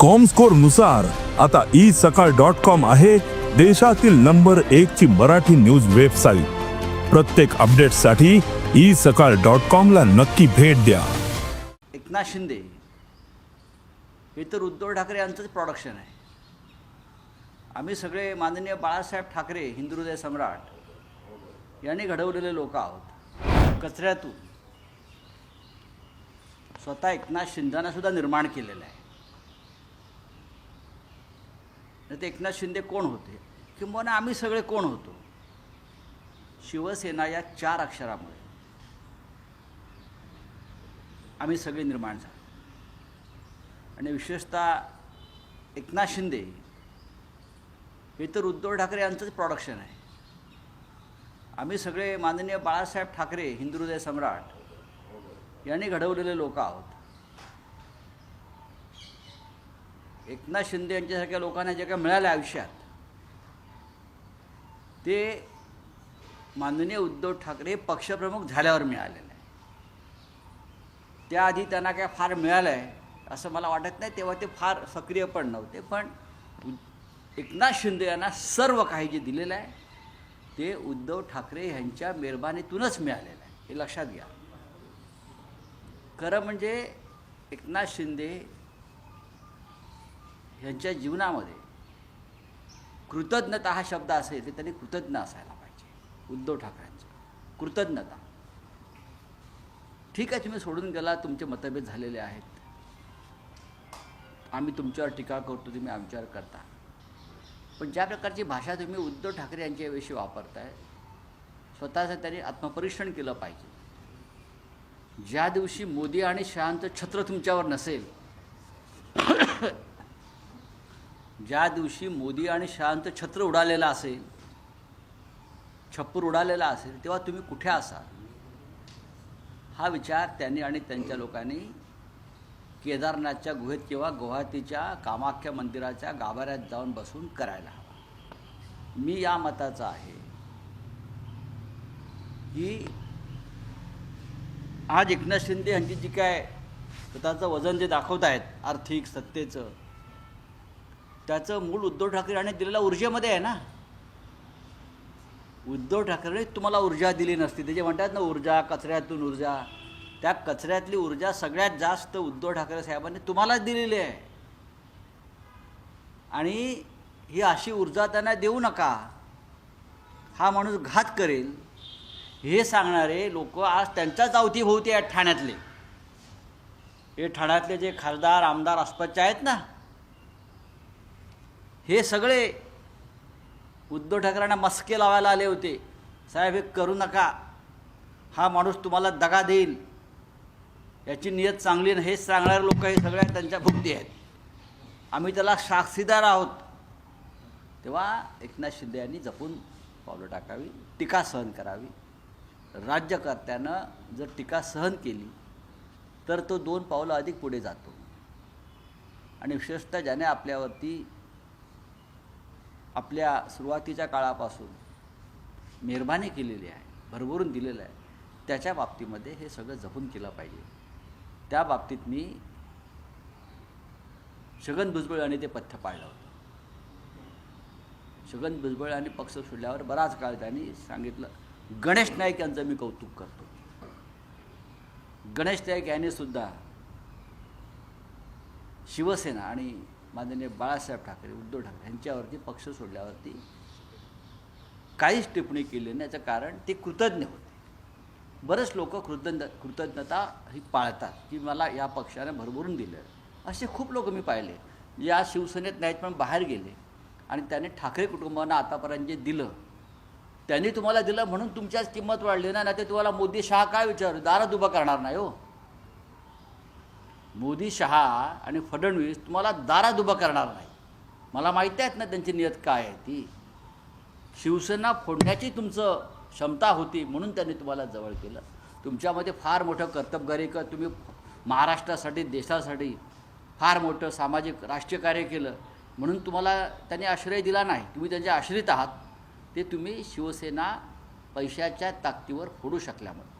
कॉमस्कोरनुसार आता ई सकाळ dot com आहे देशातील नंबर एक ची मराठी न्यूज वेबसाईट प्रत्येक अपडेटसाठी ई सकाळ डॉट कॉम ला नक्की भेट द्या. एकनाथ शिंदे हे तर उद्धव ठाकरे यांचंच प्रोडक्शन आहे. आम्ही सगळे माननीय बाळासाहेब ठाकरे हिंदुहृदय सम्राट यांनी घडवलेले लोक आहोत. कचऱ्यातून स्वतः एकनाथ शिंदेना सुद्धा निर्माण केलेलं आहे. नाही ते एकनाथ शिंदे कोण होते? किंबहुना आम्ही सगळे कोण होतो? शिवसेना या चार अक्षरामुळे. आम्ही सगळे निर्माण झालो. आणि विशेषतः एकनाथ शिंदे हे तर उद्धव ठाकरे यांचंच प्रॉडक्शन आहे. आम्ही सगळे माननीय बाळासाहेब ठाकरे हिंदुहृदय सम्राट यांनी घडवलेले लोक आहोत. एकनाथ शिंदे यांच्यासारख्या लोकांना जे काय मिळालं आयुष्यात ते माननीय उद्धव ठाकरे पक्षप्रमुख झाल्यावर मिळालेलं आहे. त्याआधी त्यांना काय फार मिळालं आहे असं मला वाटत नाही. तेव्हा ते फार सक्रिय पण नव्हते पण एकनाथ शिंदे यांना सर्व काही जे दिलेलं आहे ते उद्धव ठाकरे यांच्या मेहरबानीतूनच मिळालेलं आहे. हे लक्षात घ्या. खरं म्हणजे एकनाथ शिंदे ह्यांच्या जीवनामध्ये कृतज्ञता हा शब्द असेल तर त्यांनी कृतज्ञ असायला पाहिजे. उद्धव ठाकरेंचा. कृतज्ञता. ठीक आहे तुम्ही सोडून गेला तुमचे मतभेद झालेले आहेत. आम्ही तुमच्यावर टीका करतो तुम्ही आमच्यावर करता. पण ज्या प्रकारची भाषा तुम्ही उद्धव ठाकरे यांच्याविषयी वापरताय स्वतःचं त्यांनी आत्मपरीक्षण केलं पाहिजे. ज्या दिवशी मोदी आणि शहांचं छत्र तुमच्यावर नसेल ज्या दिवशी मोदी आणि शहांचं छत्र उडालेलं असेल छप्पर उडालेला असेल तेव्हा तुम्ही कुठे असाल? हा विचार त्यांनी आणि त्यांच्या लोकांनी केदारनाथच्या गुहेत किंवा गुवाहाटीच्या कामाख्या मंदिराच्या गाभाऱ्यात जाऊन बसून करायला हवा. मी या मताचा आहे की आज एकनाथ शिंदे यांची जी काय स्वतःचं वजन जे दाखवत आहेत आर्थिक सत्तेचं त्याचं मूळ उद्धव ठाकरे यांनी दिलेल्या ऊर्जेमध्ये आहे ना. उद्धव ठाकरे तुम्हाला ऊर्जा दिली नसती. ते जे म्हणतात ना ऊर्जा कचऱ्यातून ऊर्जा. त्या कचऱ्यातली ऊर्जा सगळ्यात जास्त उद्धव ठाकरे साहेबांनी तुम्हालाच दिलेली आहे. आणि ही अशी ऊर्जा त्यांना देऊ नका. हा माणूस घात करेल. हे सांगणारे लोक आज त्यांच्याच अवतीभोवती आहेत ठाण्यातले. हे ठाण्यातले जे खासदार आमदार आसपासचे आहेत ना हे सगळे उद्धव ठाकरेंना मस्के लावायला आले होते. साहेब हे करू नका. हा माणूस तुम्हाला दगा देईल. याची नियत चांगली नाही हेच सांगणारे लोक हे सगळ्या त्यांच्या भुक्ती आहेत. आम्ही त्याला साक्षीदार आहोत. तेव्हा एकनाथ शिंदे यांनी जपून पावलं टाकावी टीका सहन करावी. राज्यकर्त्यानं जर टीका सहन केली तर तो दोन पावलं अधिक पुढे जातो. आणि विशेषतः ज्याने आपल्यावरती आपल्या सुरुवातीच्या काळापासून मेहरबानी केलेली आहे भरभरून दिलेलं आहे. त्याच्या बाबतीमध्ये हे सगळं जपून केलं पाहिजे. त्या बाबतीत मी छगन भुजबळ यांनी ते पथ्य पाळलं होतं. छगन भुजबळ यांनी पक्ष सोडल्यावर बराच काळ त्यांनी सांगितलं गणेश नाईक यांचं मी कौतुक करतो. गणेश नाईक यांनी सुद्धा शिवसेना आणि माननीय बाळासाहेब ठाकरे उद्धव ठाकरे यांच्यावरती पक्ष सोडल्यावरती काहीच टिप्पणी केली नाही. याचं कारण ते कृतज्ञ होते. बरेच लोक कृतज्ञ कृतज्ञता ही पाळतात की मला या पक्षाने भरभरून दिलं असे खूप लोक मी पाहिले. या शिवसेनेत नाहीत पण बाहेर गेले. आणि त्याने ठाकरे कुटुंबांना आतापर्यंत जे दिलं त्यांनी तुम्हाला दिलं म्हणून तुमच्याच किंमत वाढली ना नाही तुम्हाला मोदी शहा काय विचारू? दारात उभं करणार नाही हो. मोदी शहा आणि फडणवीस तुम्हाला दारात उभं करणार नाही. मला माहिती आहेत ना त्यांची नियत काय आहे ती. शिवसेना फोडण्याची तुमचं क्षमता होती म्हणून त्यांनी तुम्हाला जवळ केलं. तुमच्यामध्ये फार मोठं कर्तबगारी कर तुम्ही महाराष्ट्रासाठी देशासाठी फार मोठं सामाजिक राष्ट्रीय कार्य केलं. म्हणून तुम्हाला त्यांनी आश्रय दिला नाही. तुम्ही त्यांचे आश्रित आहात. ते तुम्ही शिवसेना पैशाच्या ताकदीवर फोडू शकल्यामुळे.